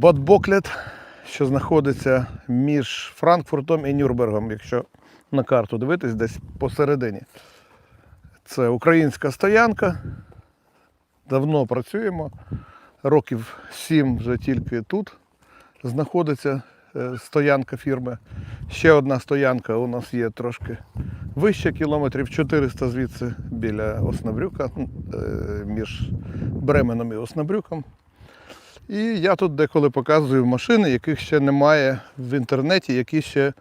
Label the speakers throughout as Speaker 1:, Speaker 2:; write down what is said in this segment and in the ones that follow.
Speaker 1: Бадбоклет, що знаходиться між Франкфуртом і Нюрнбергом, якщо на карту дивитись, десь посередині. Це українська стоянка. Давно працюємо. Років сім вже тільки тут знаходиться е, стоянка фірми. Ще одна стоянка у нас є трошки вище, кілометрів 400 звідси біля Оснабрюка, е, між Бременом і Оснабрюком. І я тут деколи показую машини, яких ще немає в інтернеті, які ще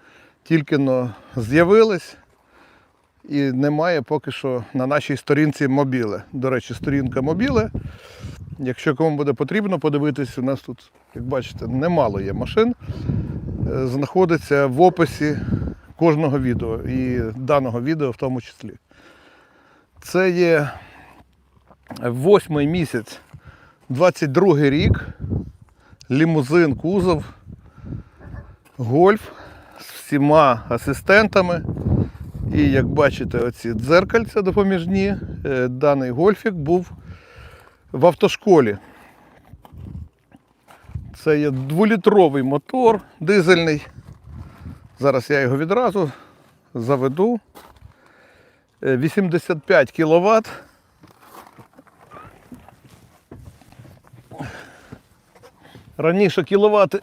Speaker 1: тільки з'явились. І немає поки що на нашій сторінці мобіле. До речі, сторінка мобіле. Якщо кому буде потрібно подивитись, у нас тут, як бачите, немало є машин. Е, Знаходиться в описі кожного відео і даного відео в тому числі. Це є восьмий місяць, 22 рік, лімузин, кузов, гольф з всіма асистентами. І як бачите, оці дзеркальця допоміжні, е, даний гольфік був в автошколі. Це є дволітровий мотор дизельний. Зараз я його відразу заведу. Е, 85 кВт. Раніше кіловати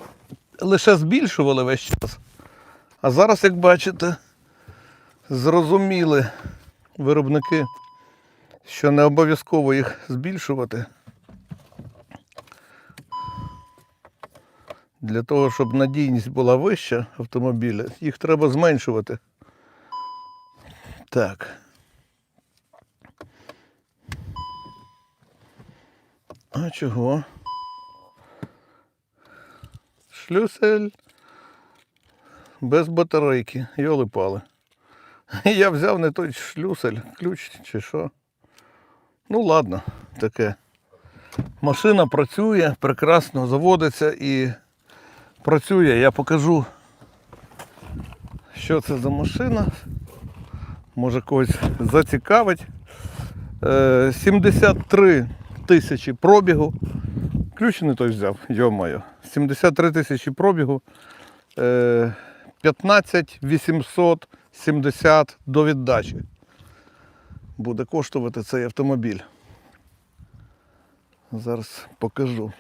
Speaker 1: лише збільшували весь час. А зараз, як бачите, зрозуміли виробники, що не обов'язково їх збільшувати. Для того, щоб надійність була вища автомобіля, їх треба зменшувати. Так. А чого? Шлюсель без батарейки, йоли пали. Я взяв не той шлюсель, ключ чи що. Ну ладно, таке. Машина працює, прекрасно заводиться і працює. Я покажу, що це за машина. Може когось зацікавить. Е, 73 тисячі пробігу. Ключ не той взяв, йо-моє. 73 тисячі пробігу. Е, 15 870 до віддачі. Буде коштувати цей автомобіль. Зараз покажу.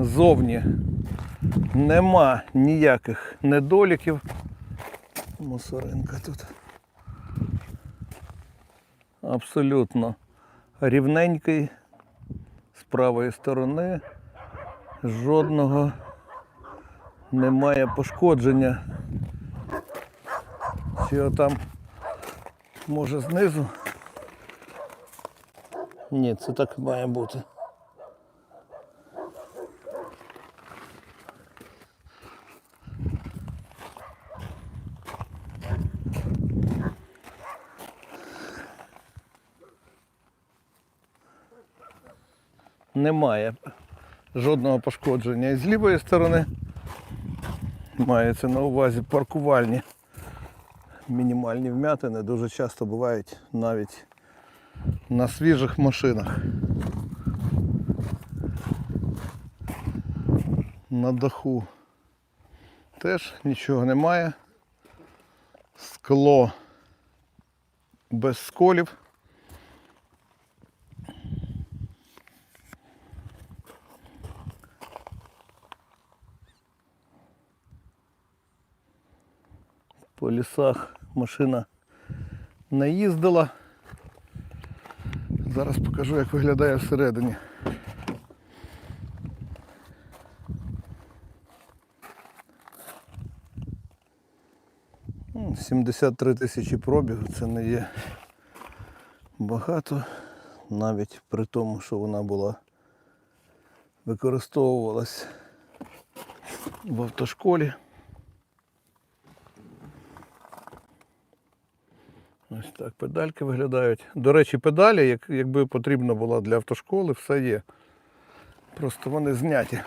Speaker 1: Зовні нема ніяких недоліків. Мусоринка тут. Абсолютно рівненький з правої сторони. Жодного немає пошкодження. Чи там може знизу? Ні, це так має бути. Немає жодного пошкодження. І з лівої сторони мається на увазі паркувальні мінімальні вмятини дуже часто бувають навіть на свіжих машинах. На даху теж нічого немає. Скло без сколів. По лісах машина не їздила. Зараз покажу, як виглядає всередині. М, 73 тисячі пробігу, це не є багато, навіть при тому, що вона була використовувалась в автошколі. Ось так педальки виглядають. До речі, педалі, як, якби потрібно було для автошколи, все є. Просто вони зняті.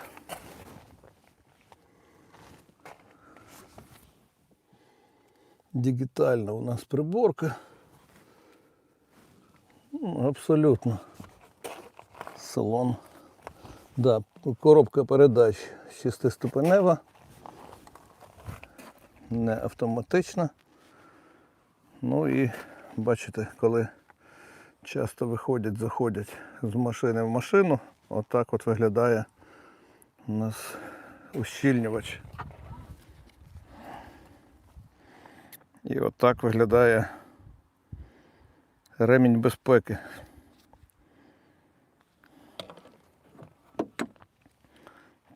Speaker 1: Дігітальна у нас приборка. Ну, Абсолютно. Салон. Да, коробка передач шестиступенева. Не автоматична. Ну і бачите, коли часто виходять, заходять з машини в машину, отак от виглядає у нас ущільнювач. І отак виглядає ремінь безпеки.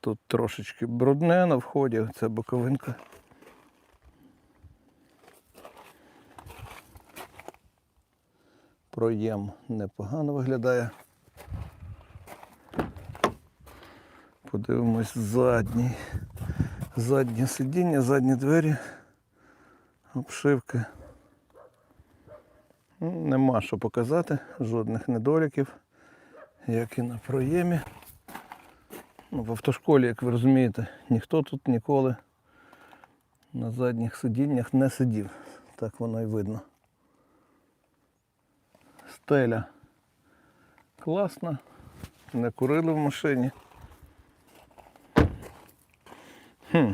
Speaker 1: Тут трошечки брудне на вході, це боковинка. Проєм непогано виглядає. Подивимось задній. Заднє сидіння, задні двері, обшивки. Ну, Нема що показати, жодних недоліків, як і на проємі. Ну, в автошколі, як ви розумієте, ніхто тут ніколи на задніх сидіннях не сидів. Так воно і видно. Стеля класна, не курили в машині. Хм.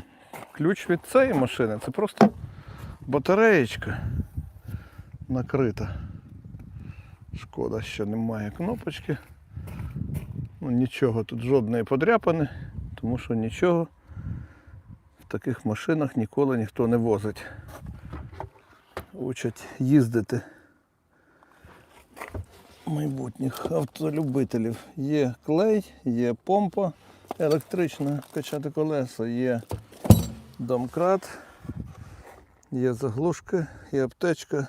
Speaker 1: Ключ від цієї машини це просто батареєчка накрита. Шкода, що немає кнопочки. Ну, нічого тут жодної подряпини, тому що нічого в таких машинах ніколи ніхто не возить. Учать їздити майбутніх автолюбителів. Є клей, є помпа електрична, качати колеса, є домкрат, є заглушки, є аптечка.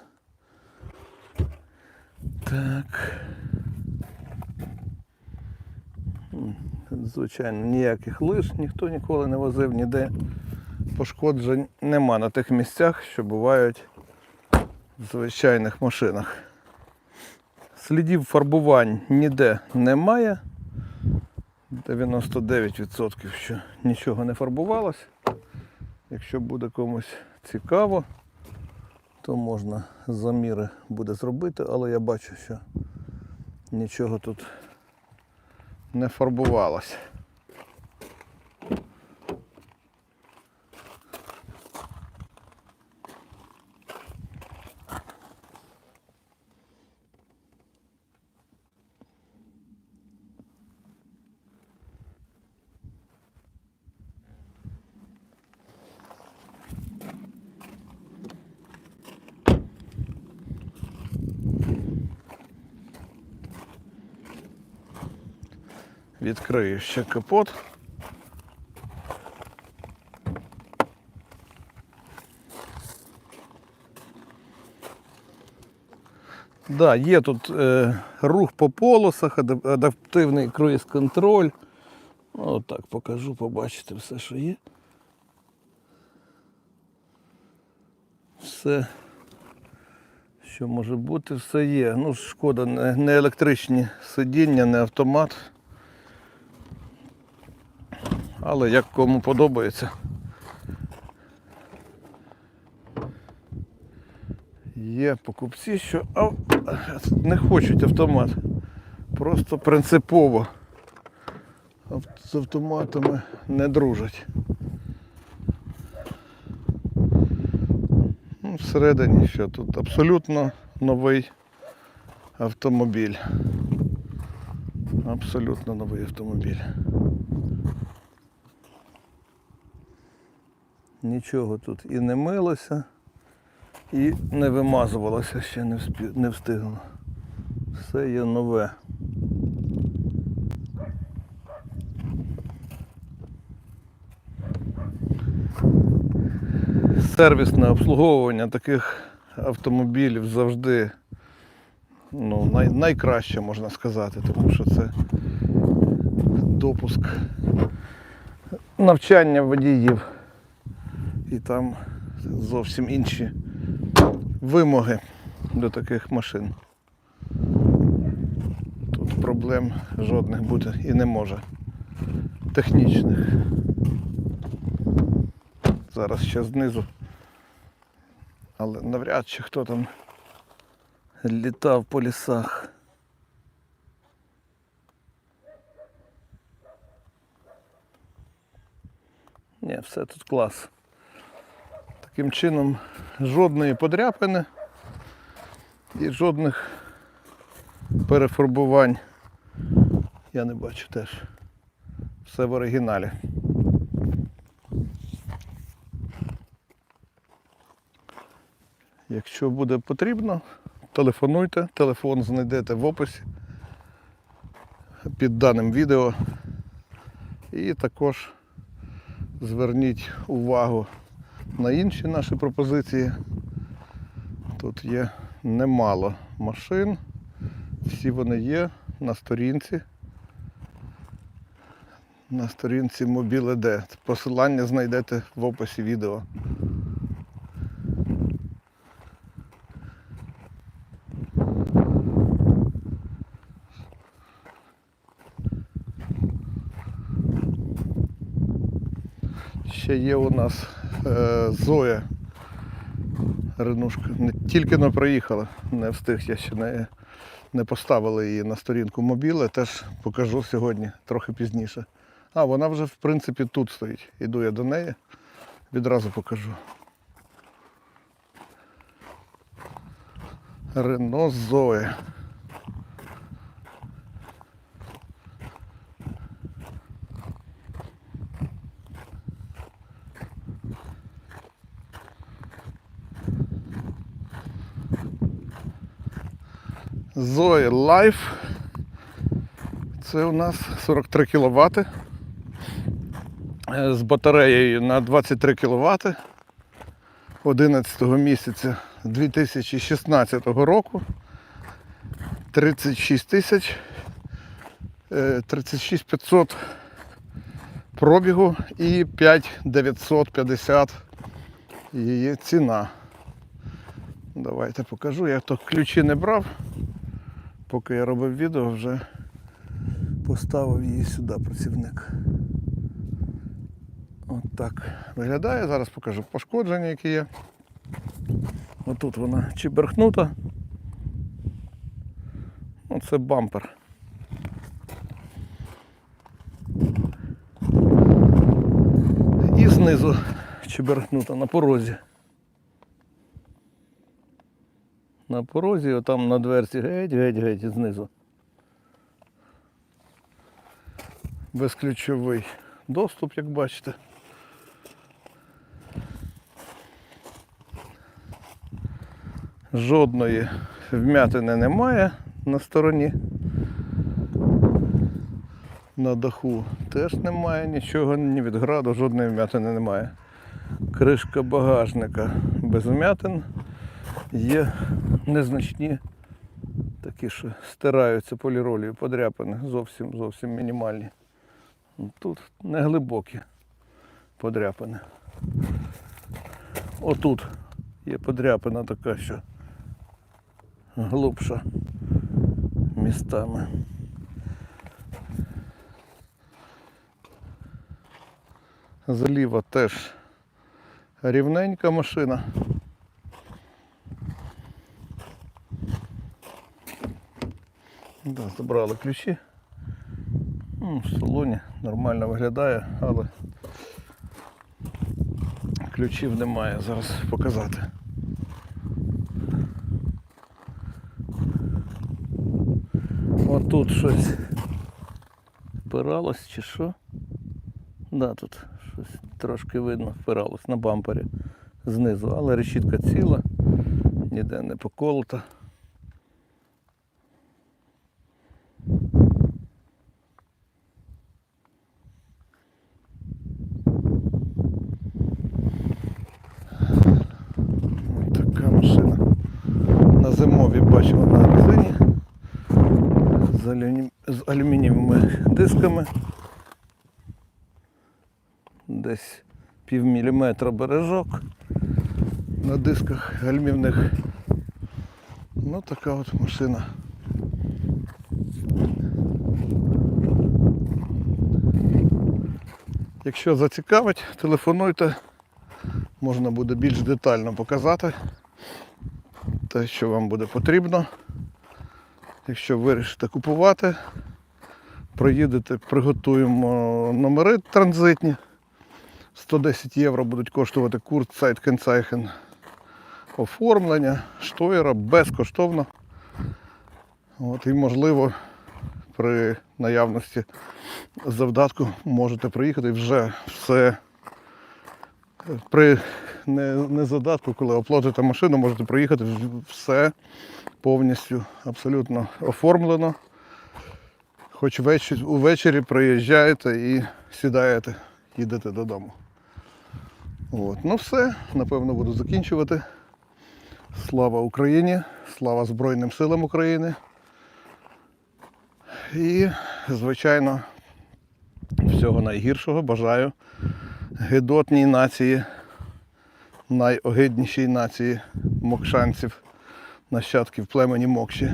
Speaker 1: Так. Звичайно, ніяких лиш ніхто ніколи не возив ніде. Пошкоджень нема на тих місцях, що бувають в звичайних машинах. Слідів фарбувань ніде немає. 99% що нічого не фарбувалось. Якщо буде комусь цікаво, то можна заміри буде зробити, але я бачу, що нічого тут не фарбувалось. Відкрию ще капот. Да, є тут е, рух по полосах, адаптивний круїз-контроль. Ну, Отак покажу, побачите все, що є. Все, що може бути, все є. Ну, шкода, не електричні сидіння, не автомат. Але як кому подобається. Є покупці, що ав- не хочуть автомат. Просто принципово з автоматами не дружать. Ну, всередині що тут абсолютно новий автомобіль. Абсолютно новий автомобіль. Нічого тут і не милося, і не вимазувалося, ще не, вспі... не встигло. Все є нове. Сервісне обслуговування таких автомобілів завжди ну, най... найкраще можна сказати, тому що це допуск навчання водіїв і там зовсім інші вимоги до таких машин. Тут проблем жодних бути і не може. Технічних. Зараз ще знизу. Але навряд чи хто там літав по лісах. Ні, все тут клас. Таким чином жодної подряпини і жодних перефарбувань я не бачу теж. Все в оригіналі. Якщо буде потрібно, телефонуйте, телефон знайдете в описі під даним відео. І також зверніть увагу на інші наші пропозиції. Тут є немало машин, всі вони є на сторінці. На сторінці Mobile.d. Посилання знайдете в описі відео. Ще є у нас е, Зоя. Ренушка. Тільки не проїхала, не встиг, я ще не, не поставили її на сторінку мобіле, теж покажу сьогодні, трохи пізніше. А, вона вже в принципі тут стоїть. Іду я до неї, відразу покажу. Рено Зоя. Zoe Life. Це у нас 43 кВт. З батареєю на 23 кВт 11 місяця 2016 року. 36 тисяч. е, 36 500 пробігу і 5950 її ціна. Давайте покажу. Я то ключі не брав. Поки я робив відео, вже поставив її сюди працівник. От так виглядає. Зараз покажу пошкодження, які є. Отут вона чіберхнута. Оце бампер. І знизу чіберхнута на порозі. На порозі, отам на дверці геть-геть-геть знизу. Безключовий доступ, як бачите. Жодної вмятини немає на стороні. На даху теж немає нічого, ні від граду, жодної вмятини немає. Кришка багажника без вмятин. Є незначні такі, що стираються поліролію, подряпини, зовсім зовсім мінімальні. Тут не глибокі подряпини. Отут є подряпина така, що глибша містами. Зліва теж рівненька машина. Да, забрали ключі. Ну, в салоні нормально виглядає, але ключів немає, зараз показати. От тут щось впиралось чи що? Да, тут щось трошки видно впиралось на бампері знизу, але решітка ціла, ніде не поколота. Ось така машина. Зимові на резині з, алюмі... з алюмінієвими дисками. Десь пів міліметра бережок на дисках гальмівних. Ну така от машина. Якщо зацікавить, телефонуйте, можна буде більш детально показати те, що вам буде потрібно. Якщо вирішите купувати, проїдете, приготуємо номери транзитні, 110 євро будуть коштувати курс Кенцайхен оформлення, штойра безкоштовно. От, і можливо при наявності завдатку можете приїхати вже все при не, не коли оплатите машину, можете приїхати, все повністю абсолютно оформлено. Хоч увечері приїжджаєте і сідаєте, їдете додому. От. Ну все, напевно, буду закінчувати. Слава Україні, слава Збройним силам України. І, звичайно, всього найгіршого бажаю гидотній нації, найогиднішій нації мокшанців, нащадків племені Мокші,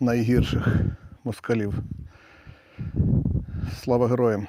Speaker 1: найгірших москалів. Слава героям!